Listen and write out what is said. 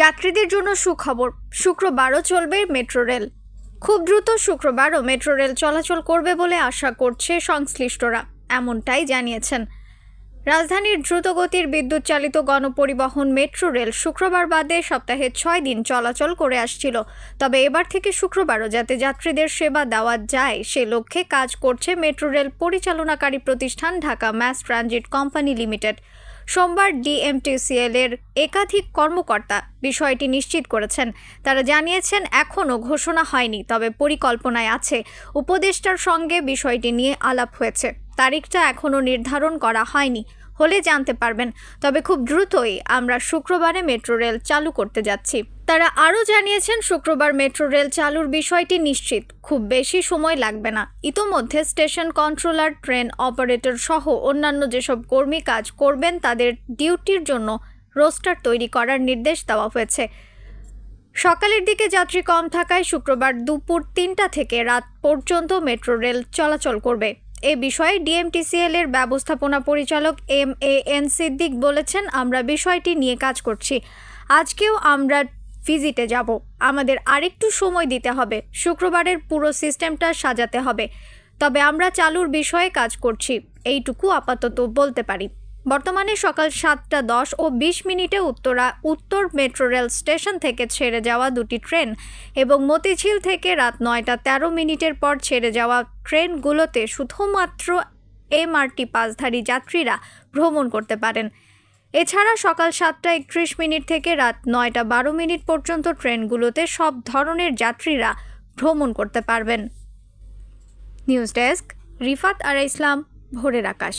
যাত্রীদের জন্য সুখবর। শুক্রবারও চলবে মেট্রো রেল। খুব দ্রুত শুক্রবারও মেট্রো রেল চলাচল করবে বলে আশা করছে সংশ্লিষ্টরা, এমনটাই জানিয়েছেন। রাজধানীর দ্রুতগতির বিদ্যুৎ চালিত গণপরিবহন মেট্রো রেল শুক্রবার বাদে সপ্তাহে ছয় দিন চলাচল করে আসছিল। তবে এবার থেকে শুক্রবারও যাতে যাত্রীদের সেবা দেওয়া যায়, সে লক্ষ্যে কাজ করছে মেট্রো রেল পরিচালনাকারী প্রতিষ্ঠান Dhaka mass transit company limited. সোমবার ডিএমটিসিএল এর একাধিক কর্মকর্তা বিষয়টি নিশ্চিত করেছেন। তারা জানিয়েছেন, এখনও ঘোষণা হয়নি, তবে পরিকল্পনায় আছে। উপদেষ্টার সঙ্গে বিষয়টি নিয়ে আলাপ হয়েছে। তারিখটা এখনও নির্ধারণ করা হয়নি হলে জানতে পারবেন। তবে খুব দ্রুতই আমরা শুক্রবারে মেট্রো রেল চালু করতে যাচ্ছি। তারা আরও জানিয়েছেন, শুক্রবার মেট্রো রেল চালুর বিষয়টি নিশ্চিত। খুব বেশি সময় লাগবে না। ইতোমধ্যে স্টেশন কন্ট্রোলার, ট্রেন অপারেটর সহ অন্যান্য যেসব কর্মী কাজ করবেন, তাদের ডিউটির জন্য রোস্টার তৈরি করার নির্দেশ দেওয়া হয়েছে। সকালের দিকে যাত্রী কম থাকায় শুক্রবার দুপুর তিনটা থেকে রাত পর্যন্ত মেট্রো রেল চলাচল করবে। এ বিষয়ে ডিএমটিসিএল এর ব্যবস্থাপনা পরিচালক এম এ এন সিদ্দিক বলেছেন, আমরা বিষয়টি নিয়ে কাজ করছি। আজকেও আমরা ভিজিটে যাব। আমাদের আরেকটু সময় দিতে হবে। শুক্রবারের পুরো সিস্টেমটা সাজাতে হবে। তবে আমরা চালুর বিষয়ে কাজ করছি। এইটুকু আপাতত বলতে পারি। বর্তমানে সকাল সাতটা দশ ও বিশ মিনিটে উত্তরা, উত্তর মেট্রো রেল স্টেশন থেকে ছেড়ে যাওয়া দুটি ট্রেন এবং মতিঝিল থেকে রাত নয়টা তেরো মিনিটের পর ছেড়ে যাওয়া ট্রেনগুলোতে শুধুমাত্র এমআরটি পাসধারী যাত্রীরা ভ্রমণ করতে পারেন। এছাড়া সকাল সাতটা একত্রিশ মিনিট থেকে রাত নয়টা বারো মিনিট পর্যন্ত ট্রেনগুলোতে সব ধরনের যাত্রীরা ভ্রমণ করতে পারবেন। নিউজ ডেস্ক, রিফাত আর ইসলাম, ভোরের আকাশ।